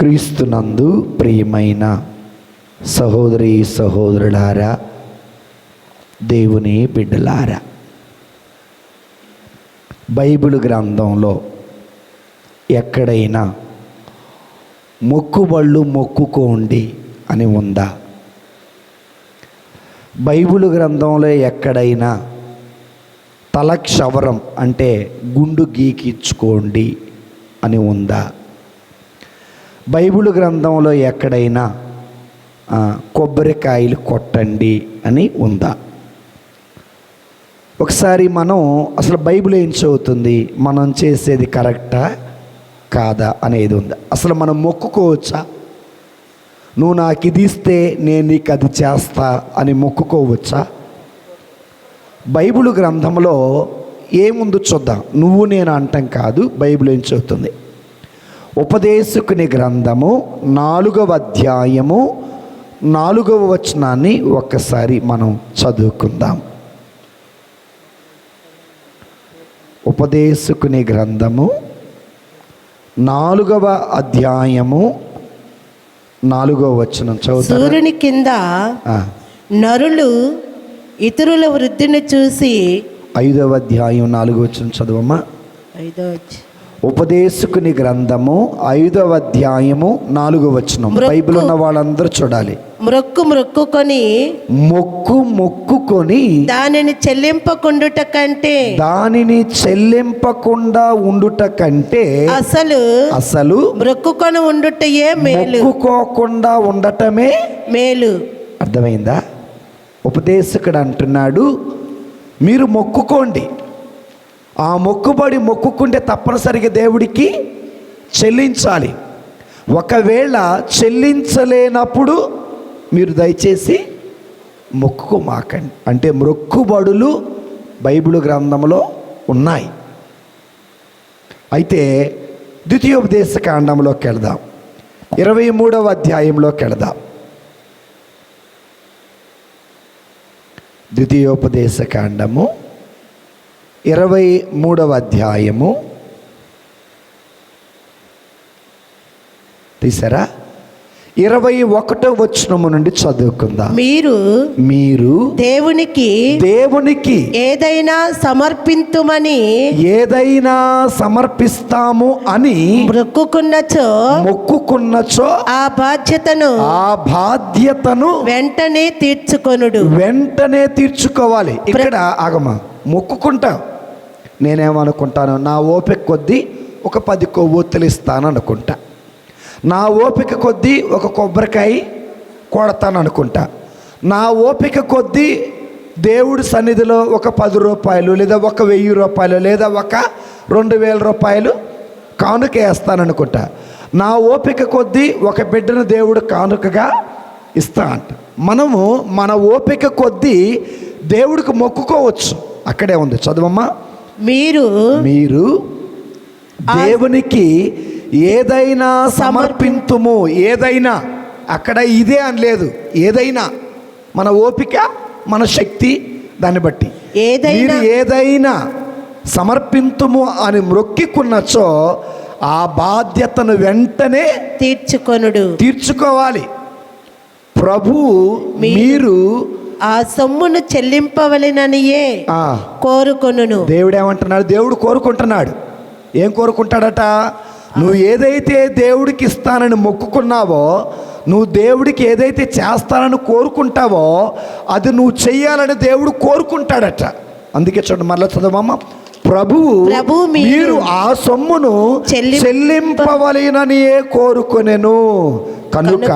క్రీస్తునందు ప్రియమైన సహోదరి సహోదరులారా దేవుని బిడ్డలారా. బైబిల్ గ్రంథంలో ఎక్కడైనా మొక్కుబళ్ళు మొక్కుకోండి అని ఉందా? బైబిల్ గ్రంథంలో ఎక్కడైనా తలక్షవరం అంటే గుండు గీకించుకోండి అని ఉందా? బైబిల్ గ్రంథంలో ఎక్కడైనా కొబ్బరికాయలు కొట్టండి అని ఉందా? ఒకసారి మనం అసలు బైబిల్ ఏం చదువుతుంది? మనం చేసేది కరెక్టా కాదా అనేది ఉంది? అసలు మనం మొక్కుకోవచ్చా? నువ్వు నాకు ఇది ఇస్తే నేను నీకు అది చేస్తా అని మొక్కుకోవచ్చా? బైబిల్ గ్రంథంలో ఏముందో చూద్దాం. నువ్వు నేను అంటాం కాదు బైబిల్ ఏం చెబుతుంది ఉపదేశకుని గ్రంథము నాలుగవ అధ్యాయము నాలుగవ వచనాన్ని ఒక్కసారి మనం చదువుకుందాం. ఉపదేశకుని గ్రంథము నాలుగవ అధ్యాయము నాలుగవ వచనం చదువుతారా? సూర్యుని కింద నరులు ఇతరుల వృద్ధిని చూసి ఐదవ అధ్యాయం నాలుగవ వచనం చదవమ్మా. ఐదో వచ్చి- ఉపదేశకుని గ్రంథము ఐదవ అధ్యాయము నాలుగవ వచనం. బైబిల్ ఉన్న వాళ్ళందరూ చూడాలి. మ్రొక్కు మ్రొక్కుకొని మొక్కు మొక్కుకొని దానిని చెల్లింపకుండుట కంటే దానిని చెల్లింపకుండా ఉండుట కంటే అసలు అసలు మ్రొక్కుకొని ఉండుటయే మేలు? మొక్కుకోకుండా ఉండటమే మేలు. అర్థమైందా? ఉపదేశకుడు అంటున్నాడు మీరు మొక్కుకోండి. ఆ మొక్కుబడి మొక్కుకుంటే తప్పనిసరిగా దేవుడికి చెల్లించాలి. ఒకవేళ చెల్లించలేనప్పుడు మీరు దయచేసి మొక్కుకోమాకండి. అంటే మొక్కుబడులు బైబిల్ గ్రంథంలో ఉన్నాయి. అయితే ద్వితీయోపదేశ కాండంలోకి వెళదాం. ఇరవై మూడవ అధ్యాయంలోకి వెళదాం. ద్వితీయోపదేశ కాండము ఇరవై మూడవ అధ్యాయము. తీసారా? ఇరవై ఒకటో వచనము నుండి చదువుకుందాం. మీరు మీరు దేవునికి దేవునికి ఏదైనా సమర్పింతుమని ఏదైనా సమర్పిస్తాము అని మొక్కుకున్నచో మొక్కుకున్నచో ఆ బాధ్యతను ఆ బాధ్యతను వెంటనే తీర్చుకొనుడు. వెంటనే తీర్చుకోవాలి. ఇక్కడ ఆగమ మొక్కుకుంటా. నేనేమనుకుంటాను? నా ఓపిక కొద్దీ ఒక పది కొవ్వొత్తులు ఇస్తాను అనుకుంటా నా ఓపిక కొద్దీ ఒక కొబ్బరికాయ కొడతాను అనుకుంటా నా ఓపిక కొద్దీ దేవుడి సన్నిధిలో ఒక పది రూపాయలు లేదా ఒక వెయ్యి రూపాయలు లేదా ఒక రెండు వేల రూపాయలు కానుక వేస్తాననుకుంటా. నా ఓపిక కొద్దీ ఒక బిడ్డను దేవుడు కానుకగా ఇస్తా అంట మనము మన ఓపిక కొద్దీ దేవుడికి మొక్కుకోవచ్చు. అక్కడే ఉంది. చదవమ్మా. మీరు మీరు దేవునికి ఏదైనా సమర్పింతుము. ఏదైనా. అక్కడ ఇదే అని లేదు ఏదైనా. మన ఓపిక మన శక్తి దాన్ని బట్టి. ఏదైనా- మీరు ఏదైనా సమర్పింతుము అని మొక్కికున్నచో ఆ బాధ్యతను వెంటనే తీర్చుకొనుడు. తీర్చుకోవాలి. ప్రభు మీరు- ఆ సొమ్మును చెల్లింపవలెననియే ఆ, కోరుకొనును. దేవుడు ఏమంటున్నాడు దేవుడు కోరుకుంటున్నాడు. ఏం కోరుకుంటాడట? నువ్వు ఏదైతే దేవుడికి ఇస్తానని మొక్కుకున్నావో నువ్వు దేవుడికి ఏదైతే చేస్తానని కోరుకుంటావో అది నువ్వు చెయ్యాలని దేవుడు కోరుకుంటాడట. అందుకే చూడండి మళ్ళీ చదవమ్మ. ప్రభువు మీరు ఆ సొమ్మును చెల్లింప- చెల్లింపవలెననియే కోరుకొనెను. కనుక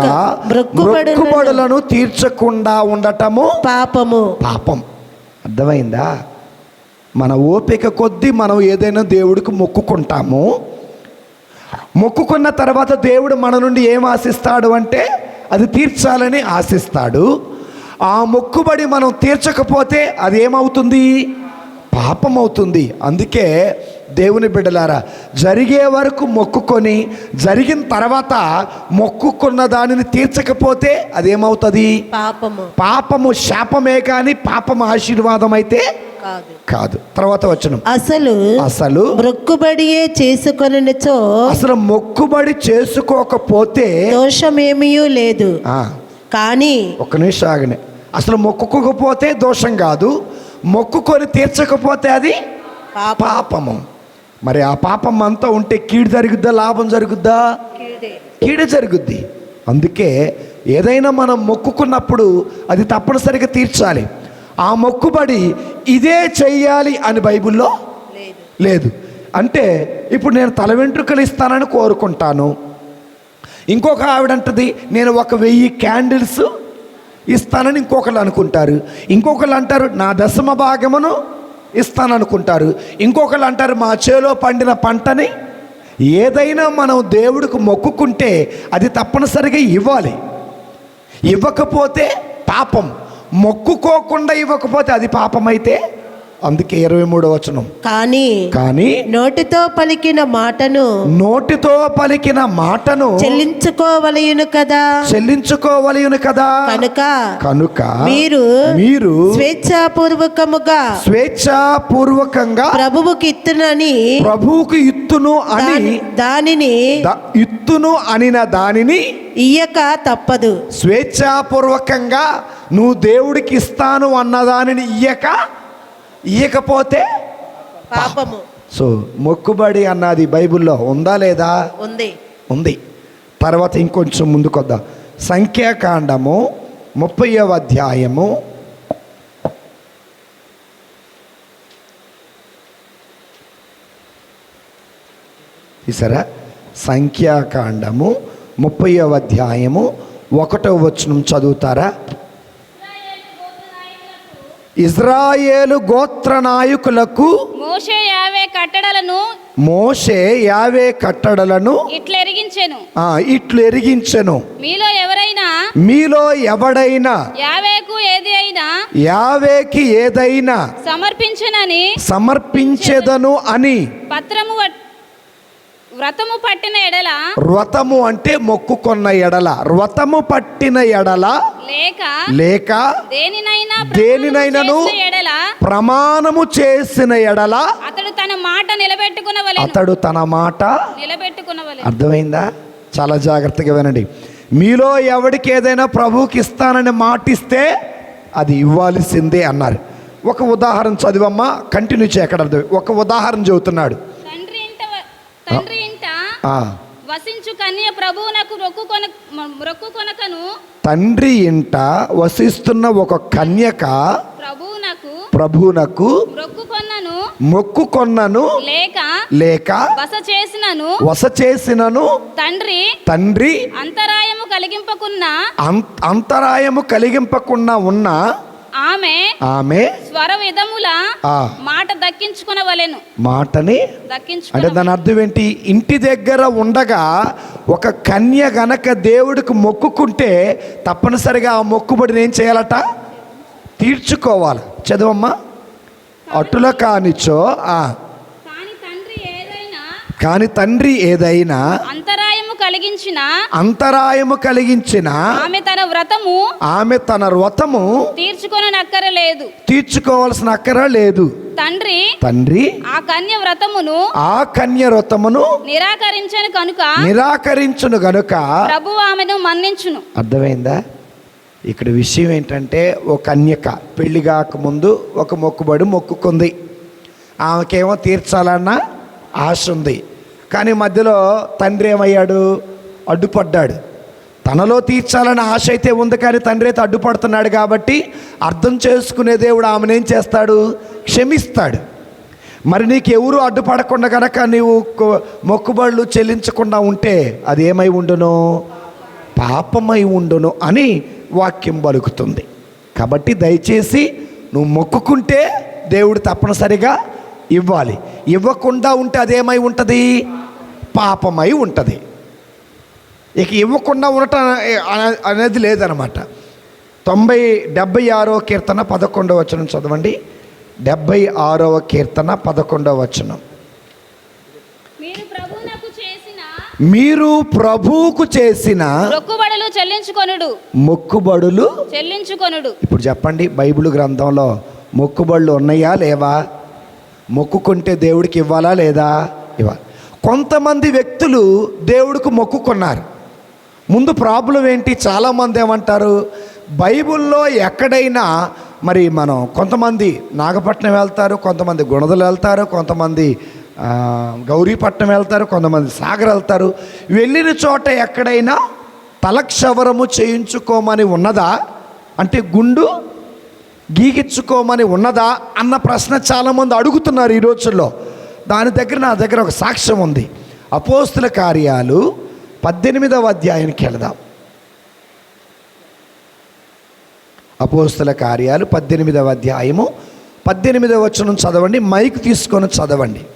మొక్కుబడులను తీర్చకుండా ఉండటము పాపము. పాపం. అర్థమైందా? మన ఓపిక కొద్దీ మనం ఏదైనా దేవుడికి మొక్కుకుంటాము. మొక్కుకున్న తర్వాత దేవుడు మన నుండి ఏం ఆశిస్తాడు అంటే అది తీర్చాలని ఆశిస్తాడు. ఆ మొక్కుబడి మనం తీర్చకపోతే అది ఏమవుతుంది పాపం అవుతుంది అందుకే దేవుని బిడ్డలారా జరిగే వరకు మొక్కుకొని జరిగిన తర్వాత మొక్కుకున్న దానిని తీర్చకపోతే అదేమవుతుంది? పాపము. పాపము శాపమే కానీ పాపము ఆశీర్వాదం అయితే కాదు. తర్వాత వచనం. అసలు అసలు మొక్కుబడియే చేసుకొనుచో అసలు మొక్కుబడి చేసుకోకపోతే దోషమేమీ లేదు. ఆ, కానీ ఒక్క నిమిషం ఆగనే అసలు మొక్కుకోకపోతే దోషం కాదు. మొక్కుకొని తీర్చకపోతే అది పాప. పాపము. మరి ఆ పాపం అంతా ఉంటే కీడు జరుగుద్దా? లాభం జరుగుద్దా? కీడు. జరుగుద్ది. అందుకే ఏదైనా మనం మొక్కుకున్నప్పుడు అది తప్పనిసరిగా తీర్చాలి. ఆ మొక్కుబడి ఇదే చెయ్యాలి అని బైబిల్లో లేదు. అంటే ఇప్పుడు నేను తల వెంట్రుకలు ఇస్తానని కోరుకుంటాను. ఇంకొక ఆవిడంటది నేను ఒక వెయ్యి క్యాండిల్స్ ఇస్తానని ఇంకొకళ్ళు అనుకుంటారు. ఇంకొకళ్ళు అంటారు నా దశమ భాగమును ఇస్తాననుకుంటారు. ఇంకొకళ్ళు అంటారు మా చేలో పండిన పంటని ఏదైనా మనం దేవుడికి మొక్కుకుంటే అది తప్పనిసరిగా ఇవ్వాలి. ఇవ్వకపోతే పాపం. మొక్కుకోకుండా ఇవ్వకపోతే అది పాపమైతే అందుకే ఇరవై మూడో వచనం. కానీ కానీ నోటితో పలికిన మాటను నోటితో పలికిన మాటను చెల్లించుకోవలయును కదా. చెల్లించుకోవలయును కదా. కనుక కనుక మీరు మీరు స్వేచ్ఛాపూర్వకముగా స్వేచ్ఛాపూర్వకంగా ప్రభువుకి ఇత్తునని ప్రభువుకు ఇత్తును అని దాని- దానిని ఇత్తును అనిన దానిని ఇయ్యక తప్పదు. స్వేచ్ఛాపూర్వకంగా నువ్వు దేవుడికి ఇస్తాను అన్న దానిని ఇయ్యక ఇయ్యకపోతే పాపము. సో మొక్కుబడి అన్నది బైబిల్లో ఉందా లేదా? ఉంది. ఉంది. తర్వాత ఇంకొంచెం ముందుకొద్దాం. సంఖ్యాకాండము ముప్పైవ అధ్యాయము. చూసారా సంఖ్యాకాండము ముప్పైవ అధ్యాయము ఒకటో వచనం చదువుతారా? ఇజ్రాయేలు గోత్ర నాయకులకు మోషే యావే కట్టడలను మోషే యావే కట్టడలను ఇట్లెరిగించెను. ఆ, ఇట్లు ఎరిగించెను మీలో ఎవరైనా మీలో ఎవడైనా యావేకు ఏది అయినా యావేకి ఏదైనా సమర్పించనని సమర్పించెదను అని పత్రము వ్రతము పట్టిన ఎడల? వ్రతము అంటే మొక్కుకొన్న ఎడల. వ్రతము పట్టిన ఎడల లేక లేక దేనినైనా దేనినైనను ప్రమాణము చేసిన ఎడల? ప్రమాణము చేసిన ఎడల అతడు తన మాట నిలబెట్టుకునవలెను. అతడు తన మాట నిలబెట్టుకునవలెను. అర్థమైందా? చాలా జాగ్రత్తగా వినండి. మీలో ఎవడికి ఏదైనా ప్రభువుకి ఇస్తానని మాటిస్తే అది ఇవ్వాల్సిందే అన్నారు. ఒక ఉదాహరణ చదివమ్మా కంటిన్యూ చేయక్కడ అర్థం. ఒక ఉదాహరణ వ- తండ్రి ఇంట వసించు కన్య ప్రభువునకు రొక్కు కొన రొక్కు కొనకను తండ్రి ఇంట వసిస్తున్న ఒక కన్యక ప్రభువునకు ప్రభువునకు రొక్కు కొన్నను మొక్కుకొన్నను. లేక లేక బస చేసినను వస చేసినను తండ్రి తండ్రి అంతరాయము కలిగింపకున్న. అంతరాయము కలిగింపకుండా ఉన్న ఆమె ఆమె స్వర విధముల మాట దక్కించుకునవలెను. మాటని అంటే దాని అర్థం ఏంటి? ఇంటి దగ్గర ఉండగా ఒక కన్య గనక దేవుడికి మొక్కుకుంటే తప్పనిసరిగా ఆ మొక్కుబడిని ఏం చేయాలట? తీర్చుకోవాలి. చదవమ్మా. అటుల కానిచో ఆ. కాని తండ్రి ఏదైనా కాని తండ్రి ఏదైనా అంతరాయము కలిగించిన అంతరాయము కలిగించిన ఆమె తన వ్రతము ఆమె తన వ్రతము తీర్చుకొనక్కరలేదు తీర్చుకోవాల్సిన అక్కర లేదు. తండ్రి తండ్రి ఆ కన్య వ్రతమును ఆ కన్య వ్రతమును నిరాకరించను కనుక నిరాకరించును గనుక ప్రభు ఆమెను మన్నించును. అర్థమైందా? ఇక్కడ విషయం ఏంటంటే ఓ కన్యక పెళ్ళి కాకముందు ఒక మొక్కుబడి మొక్కుకుంది. ఆమెకేమో తీర్చాలన్న ఆశ ఉంది. కానీ మధ్యలో తండ్రి ఏమయ్యాడు? అడ్డుపడ్డాడు. తనలో తీర్చాలని ఆశ అయితే ఉంది కానీ తండ్రి అయితే అడ్డుపడుతున్నాడు కాబట్టి అర్థం చేసుకునే దేవుడు ఆమెనేం ఏం చేస్తాడు? క్షమిస్తాడు. మరి నీకు ఎవరు అడ్డుపడకుండా కనుక నీవు మొక్కుబళ్ళు మొక్కుబడులు చెల్లించకుండా ఉంటే అది ఏమై ఉండును? పాపమై ఉండును అని వాక్యం పలుకుతుంది. కాబట్టి దయచేసి నువ్వు మొక్కుకుంటే దేవుడు తప్పనిసరిగా ఇవ్వాలి. ఇవ్వకుండా ఉంటే అదేమై ఉంటుంది? పాపమై ఉంటుంది. ఇక ఇవ్వకుండా ఉండటం అనే- అనేది లేదనమాట. తొంభై డెబ్బై ఆరో కీర్తన పదకొండవ వచనం చదవండి. డెబ్బై ఆరవ కీర్తన పదకొండవ వచనం. మీరు ప్రభువుకు చేసిన రొక్కుబడులు చెల్లించుకొనుడు. మొక్కుబడులు చెల్లించుకొనుడు. ఇప్పుడు చెప్పండి బైబిల్ గ్రంథంలో మొక్కుబళ్ళు ఉన్నాయా లేవా? మొక్కుకుంటే దేవుడికి ఇవ్వాలా లేదా? ఇవ్వాలి. కొంతమంది వ్యక్తులు దేవుడికి మొక్కుకున్నారు. ముందు ప్రాబ్లం ఏంటి? చాలామంది ఏమంటారు? బైబిల్లో ఎక్కడైనా మరి మనం కొంతమంది నాగపట్నం వెళ్తారు కొంతమంది గుణదలు వెళ్తారు కొంతమంది గౌరీపట్నం వెళ్తారు కొంతమంది సాగర్ వెళ్తారు. వెళ్ళిన చోట ఎక్కడైనా తలక్షవరము చేయించుకోమని ఉన్నదా? అంటే గుండు గీగించుకోమని ఉన్నదా అన్న ప్రశ్న చాలామంది అడుగుతున్నారు ఈ రోజుల్లో. దాని దగ్గర నా దగ్గర ఒక సాక్ష్యం ఉంది. అపోస్తుల కార్యాలు పద్దెనిమిదవ అధ్యాయానికి వెళదాం. అపోస్తుల కార్యాలు పద్దెనిమిదవ అధ్యాయము. పద్దెనిమిదవ వచనం చదవండి మైక్ తీసుకొని చదవండి.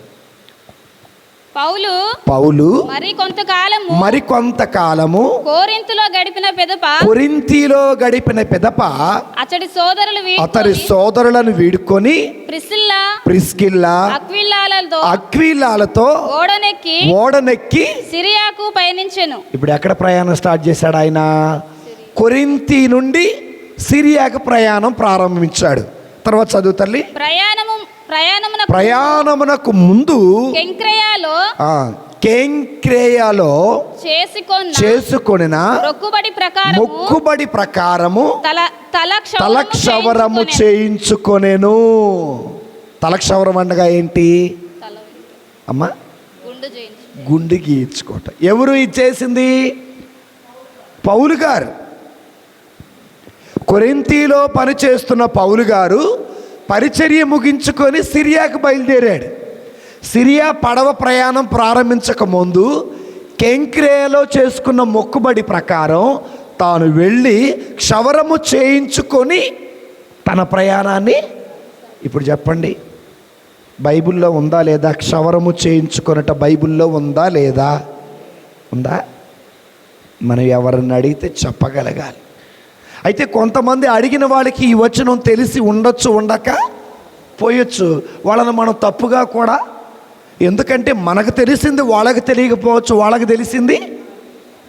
పౌలు పౌలు మరి కొంతకాలము మరి కొంతకాలము కోరింతులో గడిపిన పెదప కొరింతిలో గడిపిన పెదప అతడి సోదరులు అతడి సోదరులను వీడుకొని ప్రిసిల్లా ప్రిస్కిల్లా అక్విల్లాలతో అక్వీలాలతో ఓడనెక్కి ఓడనెక్కి సిరియాకు పయనించెను. ఇప్పుడు ఎక్కడ ప్రయాణం స్టార్ట్ చేశాడు ఆయన? కొరింతి నుండి సిరియాకు ప్రయాణం ప్రారంభించాడు. తర్వాత చదువు తల్లి. ప్రయాణము ప్రయాణమునకు ముందు కెంక్రయాలో కేంక్రేయాలో చేసుకొన్న మొక్కుబడి ప్రకారము తల తలక్షవరము చేయించుకొనెను. తలక్షవరం అనగా ఏంటి? అమ్మా. గుండు గీయించుకోవటం ఎవరు ఇది చేసింది? పౌలు గారు. కొరింతీలో పనిచేస్తున్న పౌలు గారు పరిచర్య ముగించుకొని సిరియాకు బయలుదేరాడు. సిరియా పడవ ప్రయాణం ప్రారంభించక ముందు కెంక్రేలో చేసుకున్న మొక్కుబడి ప్రకారం తాను వెళ్ళి క్షవరము చేయించుకొని తన ప్రయాణాన్ని ఇప్పుడు చెప్పండి. బైబిల్లో ఉందా లేదా? క్షవరము చేయించుకొనట బైబిల్లో ఉందా లేదా? ఉందా? మనం ఎవరిని అడిగితే చెప్పగలగాలి. అయితే కొంతమంది అడిగిన వాళ్ళకి ఈ వచనం తెలిసి ఉండొచ్చు ఉండక పోయొచ్చు. వాళ్ళని మనం తప్పుగా కూడా ఎందుకంటే మనకు తెలిసింది వాళ్ళకి తెలియకపోవచ్చు వాళ్ళకి తెలిసింది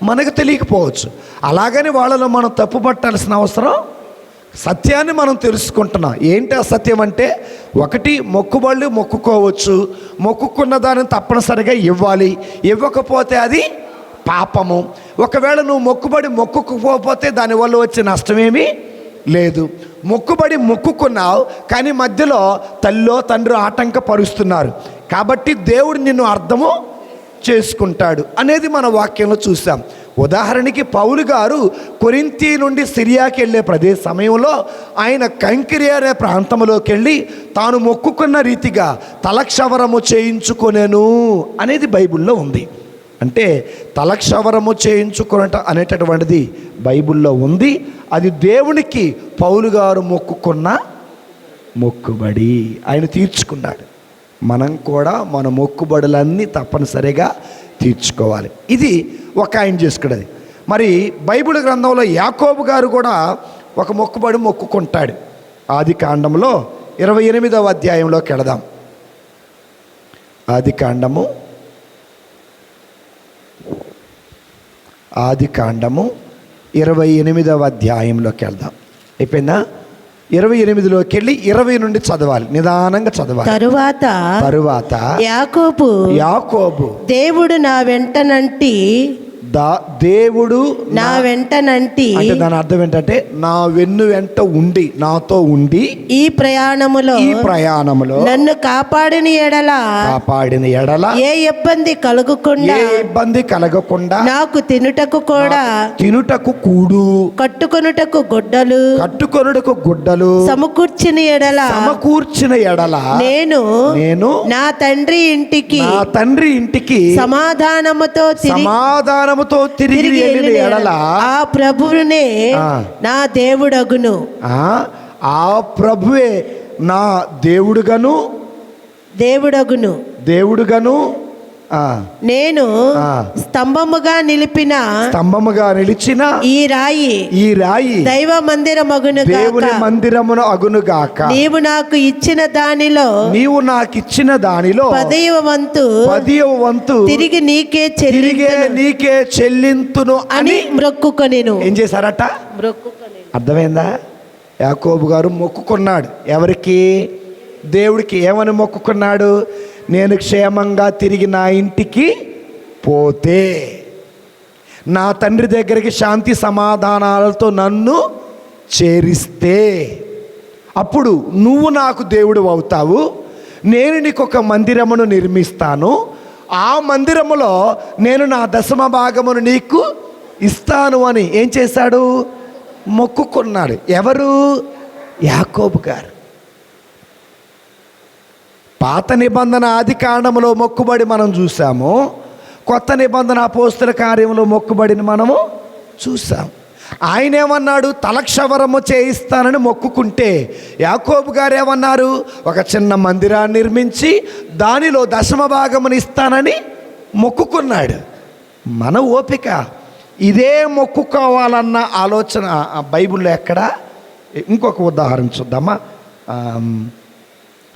మనకు తెలియకపోవచ్చు. అలాగని వాళ్ళలో మనం తప్పు పట్టాల్సిన అవసరం సత్యాన్ని మనం తెలుసుకుంటున్నాం. ఏంటి ఆ సత్యం అంటే ఒకటి మొక్కుబళ్ళు మొక్కుకోవచ్చు. మొక్కుకున్న దాన్ని తప్పనిసరిగా ఇవ్వాలి. ఇవ్వకపోతే అది పాపము. ఒకవేళ నువ్వు మొక్కుబడి మొక్కుకుపోతే దానివల్ల వచ్చే నష్టమేమీ? లేదు. మొక్కుబడి మొక్కుకున్నావు కానీ మధ్యలో తల్లో తండ్రి ఆటంకపరుస్తున్నారు. కాబట్టి దేవుడు నిన్ను అర్థము చేసుకుంటాడు అనేది మన వాక్యంలో చూసాం ఉదాహరణకి పౌలు గారు కొరింతి నుండి సిరియాకి వెళ్ళే ప్రదేశ సమయంలో ఆయన కంకిరి అనే ప్రాంతంలోకి వెళ్ళి తాను మొక్కుకున్న రీతిగా తలక్షవరము చేయించుకొనేను అనేది బైబిల్లో ఉంది. అంటే తలక్షవరము చేయించుకునట అనేటటువంటిది బైబిల్లో ఉంది. అది దేవునికి పౌలు గారు మొక్కుకున్న మొక్కుబడి. ఆయన తీర్చుకున్నాడు. మనం కూడా మన మొక్కుబడులన్నీ తప్పనిసరిగా తీర్చుకోవాలి. ఇది ఒక ఆయన చేసుకున్నది. మరి బైబిల్ గ్రంథంలో యాకోబు గారు కూడా ఒక మొక్కుబడి మొక్కుకుంటాడు. ఆది కాండంలో ఇరవై ఎనిమిదవ అధ్యాయంలోకి వెళదాం. ఆది కాండము ఆది కాండము ఇరవై ఎనిమిదవ అధ్యాయంలోకి వెళ్దాం. అయిపోయిందా? ఇరవై ఎనిమిదిలోకి వెళ్ళి ఇరవై నుండి చదవాలి. నిదానంగా చదవాలి. తరువాత తరువాత యాకోబు యాకోబు దేవుడు నా వెంటనంటి దా దేవుడు నా వెంటనంటి అంటే దాని అర్థం ఏంటంటే నా వెన్ను వెంట ఉండి నాతో ఉండి ఈ ప్రయాణములో ఈ ప్రయాణంలో నన్ను కాపాడిన ఎడల కాపాడిన ఎడల ఏ ఇబ్బంది కలుగకుండా ఏ ఇబ్బంది కలగకుండా నాకు తినుటకు కూడా తినుటకు కూడు. కట్టుకొనుటకు గుడ్డలు కట్టుకొనుటకు గుడ్డలు. సమకూర్చిన ఎడల సమకూర్చిన ఎడల నేను నేను నా తండ్రి ఇంటికి నా తండ్రి ఇంటికి సమాధానముతో తిరిగి సమాధానముతో తిరిగి వెళ్ళిన ఎడల ఆ ప్రభువునే. నా దేవుడగును. ఆ, ఆ ప్రభువే నా దేవుడుగను. దేవుడగును. దేవుడుగను. నేను. స్తంభముగా నిలిపిన స్తంభముగా నిలిచిన ఈ రాయి ఈ రాయి దైవ మందిరమగును దేవుని మందిరమును అగునుగాక నీవు నాకు ఇచ్చిన దానిలో నీవు నాకు ఇచ్చిన దానిలో పదవ వంతు పదివ వంతు తిరిగి నీకే తిరిగే చెల్లింతును నీకే చెల్లింతును అని మ్రొక్కుకొనెను ఏం చేశారట? అర్థమైందా? యాకోబు గారు మొక్కుకున్నాడు. ఎవరికి? దేవుడికి. ఏమని మొక్కుకున్నాడు? నేను క్షేమంగా తిరిగి నా ఇంటికి పోతే నా తండ్రి దగ్గరికి శాంతి సమాధానాలతో నన్ను చేరిస్తే అప్పుడు నువ్వు నాకు దేవుడు అవుతావు నేను నీకు ఒక మందిరమును నిర్మిస్తాను ఆ మందిరములో నేను నా దశమ భాగమును నీకు ఇస్తాను అని ఏం చేశాడు? మొక్కుకున్నాడు. ఎవరు? యాకోబు గారు. పాత నిబంధన ఆది కాండంలో మొక్కుబడి మనం చూసాము కొత్త నిబంధన పోస్తుల కార్యంలో మొక్కుబడిని మనము చూసాం ఆయన ఏమన్నాడు? తలక్షవరము చేయిస్తానని మొక్కుకుంటే యాకోబు గారు ఏమన్నారు? ఒక చిన్న మందిరాన్ని నిర్మించి దానిలో దశమ భాగముని ఇస్తానని మొక్కుకున్నాడు. మన ఓపిక ఇదే మొక్కుకోవాలన్న ఆలోచన బైబిల్లో ఎక్కడ? ఇంకొక ఉదాహరణ చూద్దామా?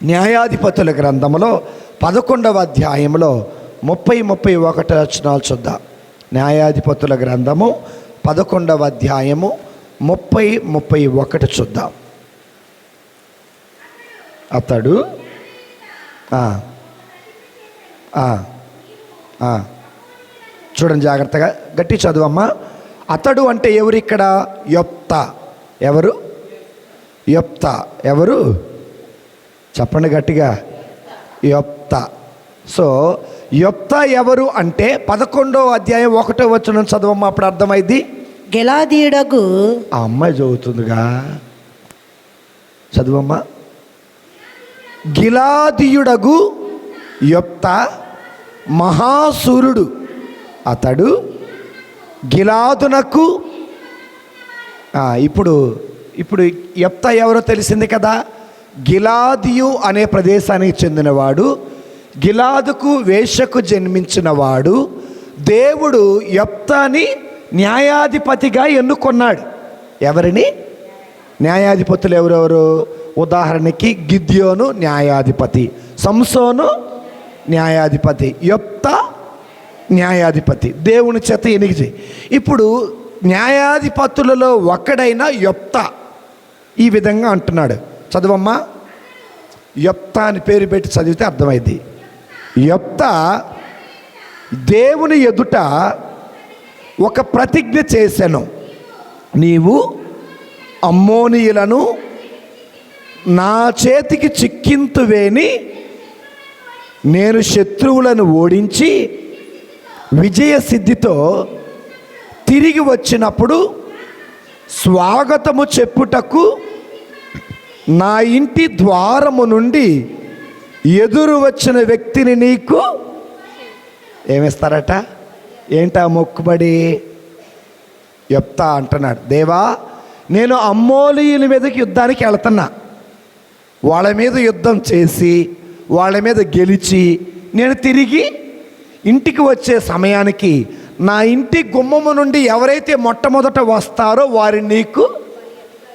న్యాయాధిపతుల గ్రంథంలో పదకొండవ అధ్యాయంలో ముప్పై ముప్పై ఒకటి రచనాలు చూద్దాం. న్యాయాధిపతుల గ్రంథము పదకొండవ అధ్యాయము ముప్పై ముప్పై ఒకటి చూద్దాం. అతడు చూడండి జాగ్రత్తగా గట్టి చదువమ్మా. అతడు అంటే ఎవరు ఇక్కడ? యొప్త. ఎవరు? యొప్త. ఎవరు? చెప్పండి గట్టిగా. యొప్త. సో యొప్త ఎవరు అంటే పదకొండో అధ్యాయం ఒకటో వచ్చిన చదవమ్మా అప్పుడు అర్థమైంది. గెలాదీయుడగు ఆ అమ్మాయి చదువుతుందిగా. చదువమ్మా. గిలాదియుడగు యొప్త మహాసూరుడు. అతడు గిలాదునకు ఇప్పుడు ఇప్పుడు యొప్త ఎవరో తెలిసింది కదా? గిలాదియు అనే ప్రదేశానికి చెందినవాడు గిలాదుకు వేషకు జన్మించినవాడు దేవుడు యొప్తాని న్యాయాధిపతిగా ఎన్నుకున్నాడు. ఎవరిని? న్యాయాధిపతులు ఎవరెవరు? ఉదాహరణకి గిద్యోను న్యాయాధిపతి సంసోను న్యాయాధిపతి యొప్త న్యాయాధిపతి. దేవుని చేత ఎనిగిచి ఇప్పుడు న్యాయాధిపతులలో ఒక్కడైన యొప్త ఈ విధంగా అంటున్నాడు. చదవమ్మా? యొప్త అని పేరు పెట్టి చదివితే అర్థమైంది యొప్త దేవుని ఎదుట ఒక ప్రతిజ్ఞ చేశాను. నీవు అమ్మోనియులను నా చేతికి చిక్కింతువేని నేను శత్రువులను ఓడించి విజయ సిద్ధితో తిరిగి వచ్చినప్పుడు స్వాగతము చెప్పుటకు నా ఇంటి ద్వారము నుండి ఎదురు వచ్చిన వ్యక్తిని నీకు ఏమిస్తారట? ఏంటా మొక్కుబడి? చెప్తా అంటున్నాడు. దేవా నేను అమ్మోలీయుల మీదకి యుద్ధానికి వెళ్తున్నా. వాళ్ళ మీద యుద్ధం చేసి వాళ్ళ మీద గెలిచి నేను తిరిగి ఇంటికి వచ్చే సమయానికి నా ఇంటి గుమ్మము నుండి ఎవరైతే మొట్టమొదట వస్తారో వారిని నీకు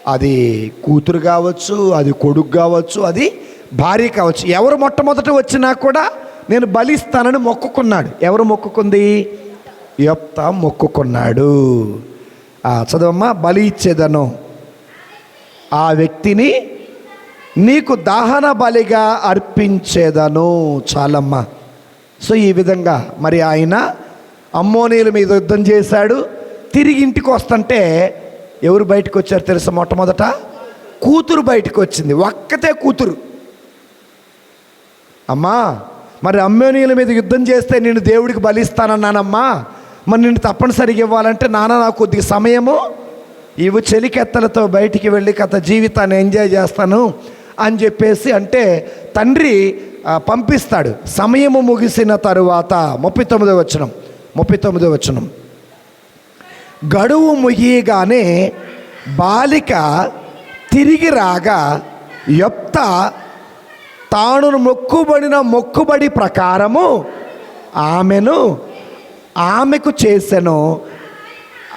అది కూతురు కావచ్చు అది కొడుకు కావచ్చు అది భార్య కావచ్చు. ఎవరు మొట్టమొదట వచ్చినా కూడా నేను బలిస్తానని మొక్కుకున్నాడు. ఎవరు మొక్కుకుంది? యొప్త మొక్కుకున్నాడు. చదవమ్మా బలి ఇచ్చేదను. ఆ వ్యక్తిని నీకు దహన బలిగా అర్పించేదను చాలమ్మా. సో ఈ విధంగా మరి ఆయన అమ్మోనీల మీద యుద్ధం చేశాడు. తిరిగి ఇంటికి వస్తుంటే ఎవరు బయటకు వచ్చారు తెలుసా మొట్టమొదట? కూతురు బయటకు వచ్చింది. ఒక్కతే కూతురు. అమ్మా మరి అమ్మోనీయుల మీద యుద్ధం చేస్తే నేను దేవుడికి బలిస్తానన్నానమ్మా. మరి నేను తప్పనిసరిగా ఇవ్వాలంటే నాన్న నాకు కొద్దిగా సమయము. ఇవి చెలికెత్తలతో బయటికి వెళ్ళి కథ జీవితాన్ని ఎంజాయ్ చేస్తాను అని చెప్పేసి అంటే తండ్రి పంపిస్తాడు. సమయము ముగిసిన తరువాత ముప్పై తొమ్మిదో వచనం. ముప్పై తొమ్మిదో వచనం. గడువు ముగియగానే బాలిక తిరిగి రాగా యొప్త తాను మొక్కుబడిన మొక్కుబడి ప్రకారము ఆమెను ఆమెకు చేసెను.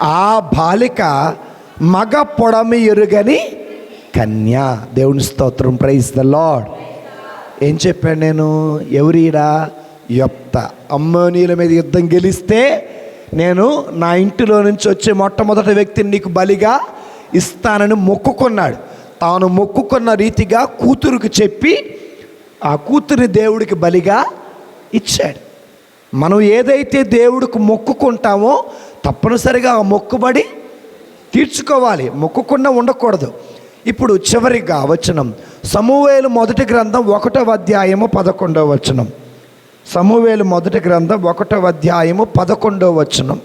ఆ బాలిక మగ పొడమి ఎరుగని కన్య. దేవుని స్తోత్రం ప్రైజ్ ద లాడ్ ఏం చెప్పాను నేను? ఎవరీడా? యొప్త అమ్మోనీల మీద యుద్ధం గెలిస్తే నేను నా ఇంటిలో నుంచి వచ్చే మొట్టమొదటి వ్యక్తిని నీకు బలిగా ఇస్తానని మొక్కుకున్నాడు. తాను మొక్కుకున్న రీతిగా కూతురుకు చెప్పి ఆ కూతురిని దేవుడికి బలిగా ఇచ్చాడు. మనం ఏదైతే దేవుడికి మొక్కుకుంటామో తప్పనిసరిగా ఆ మొక్కుబడి తీర్చుకోవాలి. మొక్కుకుండా ఉండకూడదు. ఇప్పుడు చివరిగా వచనం. సమూహేలు మొదటి గ్రంథం ఒకటవ అధ్యాయము పదకొండవ వచనం. సమూవేలు మొదటి గ్రంథం ఒకటవ అధ్యాయము పదకొండవ వచనం.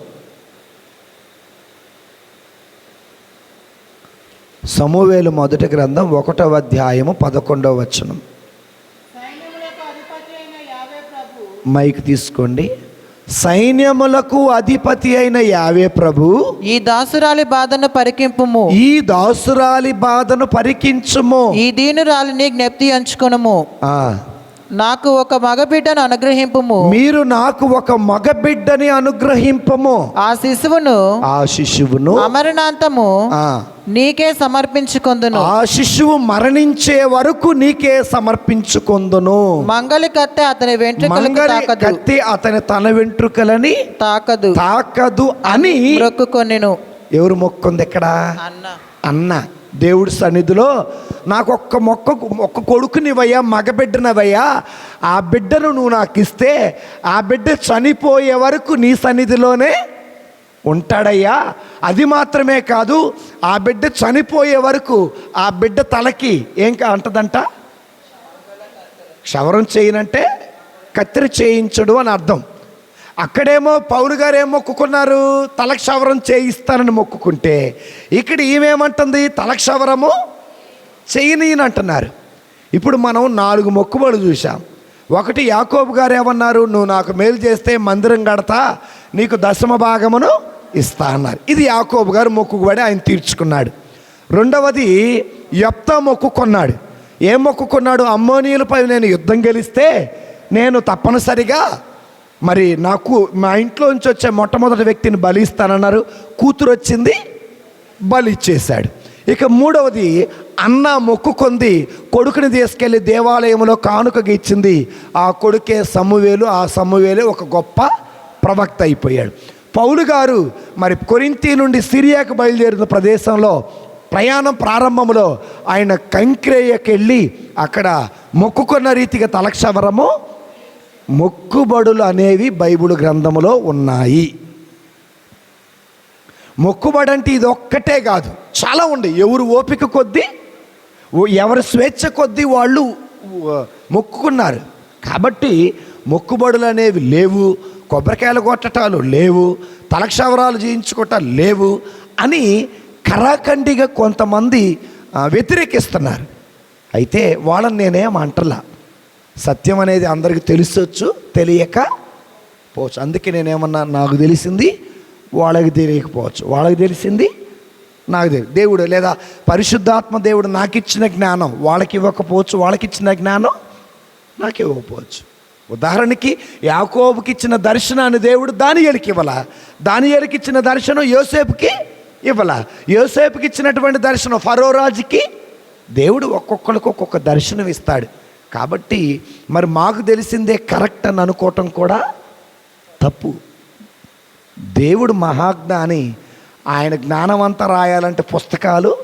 సమూవేలు మొదటి గ్రంథం ఒకటవ అధ్యాయము పదకొండవ వచనం. మైక్ తీసుకోండి. సైన్యములకు అధిపతి అయిన యావే ప్రభు ఈ దాసురాలి బాధను పరికింపుము. ఈ దాసురాలి బాధను పరికించుము. ఈ దీనురాలిని జ్ఞప్తి అంచుకొనుము ఆ, నాకు ఒక మగబిడ్డను అనుగ్రహింపుము. మీరు నాకు ఒక మగ బిడ్డని అనుగ్రహింపము. ఆ శిశువును ఆ శిశువును అమరణాంతము ఆ, నీకే సమర్పించుకొందును. ఆ శిశువు మరణించే వరకు నీకే సమర్పించుకొందును. మంగళి కత్తె అతని వెంట్రుకలకు తాకదు. కత్తి అతని తన వెంట్రుకలని తాకదు. తాకదు అని మ్రొక్కుకొనెను ఎవరు మొక్కుంది ఇక్కడ అన్న. అన్న. దేవుడి సన్నిధిలో నాకు ఒక్క మొక్క ఒక్క కొడుకునివయ్యా మగబిడ్డనవయ్యా ఆ బిడ్డను నువ్వు నాకు ఇస్తే ఆ బిడ్డ చనిపోయే వరకు నీ సన్నిధిలోనే ఉంటాడయ్యా. అది మాత్రమే కాదు ఆ బిడ్డ చనిపోయే వరకు ఆ బిడ్డ తలకి ఏం అంటదంట? క్షవరం చేయనంటే కత్తిరి చేయించడు అని అర్థం. అక్కడేమో పౌలు గారు ఏం మొక్కుకున్నారు? తలక్షవరం చేయిస్తానని మొక్కుకుంటే ఇక్కడ ఈమెమంటుంది? తలక్షవరము చేయనీయని అంటున్నారు ఇప్పుడు మనం నాలుగు మొక్కుబడులు చూసాం ఒకటి యాకోబు గారు ఏమన్నారు నువ్వు నాకు మేలు చేస్తే మందిరం కడతా నీకు దశమ భాగమును ఇస్తా అన్నారు. ఇది యాకోబు గారు మొక్కుబడి ఆయన తీర్చుకున్నాడు. రెండవది యప్తా మొక్కుకున్నాడు. ఏం మొక్కుకున్నాడు? అమ్మోనియులపై నేను యుద్ధం గెలిస్తే నేను తప్పనిసరిగా మరి నాకు మా ఇంట్లో నుంచి వచ్చే మొట్టమొదటి వ్యక్తిని బలి ఇస్తానన్నారు కూతురు వచ్చింది బలి ఇచ్చేశాడు ఇక మూడవది అన్న మొక్కుకొంది కొడుకుని తీసుకెళ్ళి దేవాలయంలో కానుకగా ఇచ్చింది ఆ కొడుకే సమ్మువేలు ఆ సమ్మువేలే ఒక గొప్ప ప్రవక్త అయిపోయాడు. పౌలు గారు మరి కొరింతి నుండి సిరియాకు బయలుదేరిన ప్రదేశంలో ప్రయాణం ప్రారంభంలో ఆయన కంక్రేయకెళ్ళి అక్కడ మొక్కుకున్న రీతిగా తలక్షవరము మొక్కుబడులు అనేవి బైబిల్ గ్రంథములో ఉన్నాయి. మొక్కుబడి అంటే ఇది ఒక్కటే కాదు. చాలా ఉంది. ఎవరు ఓపిక కొద్దీ ఎవరి స్వేచ్ఛ కొద్దీ వాళ్ళు మొక్కుకున్నారు. కాబట్టి మొక్కుబడులు అనేవి లేవు కొబ్బరికాయలు కొట్టటాలు లేవు తలక్షవరాలు చేయించుకోవటాలు లేవు అని కరాఖండిగా కొంతమంది వ్యతిరేకిస్తున్నారు. అయితే వాళ్ళని నేనేం అంటలా. సత్యం అనేది అందరికీ తెలుసొచ్చు తెలియక పోవచ్చు. అందుకే నేనేమన్నా నాకు తెలిసింది వాళ్ళకి తెలియకపోవచ్చు. వాళ్ళకి తెలిసింది నాకు తెలియదు. దేవుడు లేదా పరిశుద్ధాత్మ దేవుడు నాకు ఇచ్చిన జ్ఞానం వాళ్ళకి ఇవ్వకపోవచ్చు వాళ్ళకి ఇచ్చిన జ్ఞానం నాకు ఇవ్వకపోవచ్చు. ఉదాహరణకి యాకోబుకి ఇచ్చిన దర్శనాన్ని దేవుడు దానియేలుకి ఇవ్వాల. దానియేలుకి ఇచ్చిన దర్శనం యోసేపుకి ఇవ్వాల. యోసేపుకి ఇచ్చినటువంటి దర్శనం ఫరో రాజుకి దేవుడు ఒక్కొక్కరికి ఒక్కొక్క దర్శనం ఇస్తాడు. కాబట్టి మరి మాకు తెలిసిందే కరెక్ట్ అని అనుకోవటం కూడా తప్పు. దేవుడు మహాజ్ఞాని ఆయన జ్ఞానం అంతా రాయాలంటే పుస్తకాలు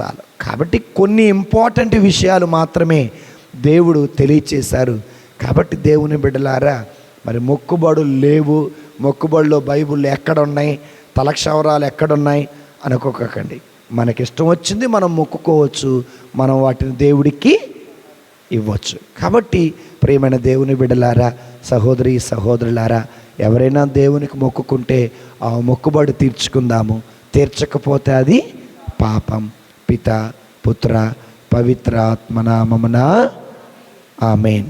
చాలు. కాబట్టి కొన్ని ఇంపార్టెంట్ విషయాలు మాత్రమే దేవుడు తెలియచేశారు. కాబట్టి దేవుని బిడ్డలారా మరి మొక్కుబడులు లేవు. మొక్కుబడిలో బైబుల్ ఎక్కడున్నాయి? తలక్షవరాలు ఎక్కడున్నాయి? అనుకోకండి. మనకిష్టం వచ్చింది మనం మొక్కుకోవచ్చు. మనం వాటిని దేవుడికి ఇవ్వచ్చు. కాబట్టి ప్రియమైన దేవుని బిడలారా సహోదరి సహోదరులారా ఎవరైనా దేవునికి మొక్కుకుంటే ఆ మొక్కుబడి తీర్చుకుందాము. తీర్చకపోతే అది పాపం. పిత పుత్ర పవిత్ర ఆత్మనామమున ఆమెన్.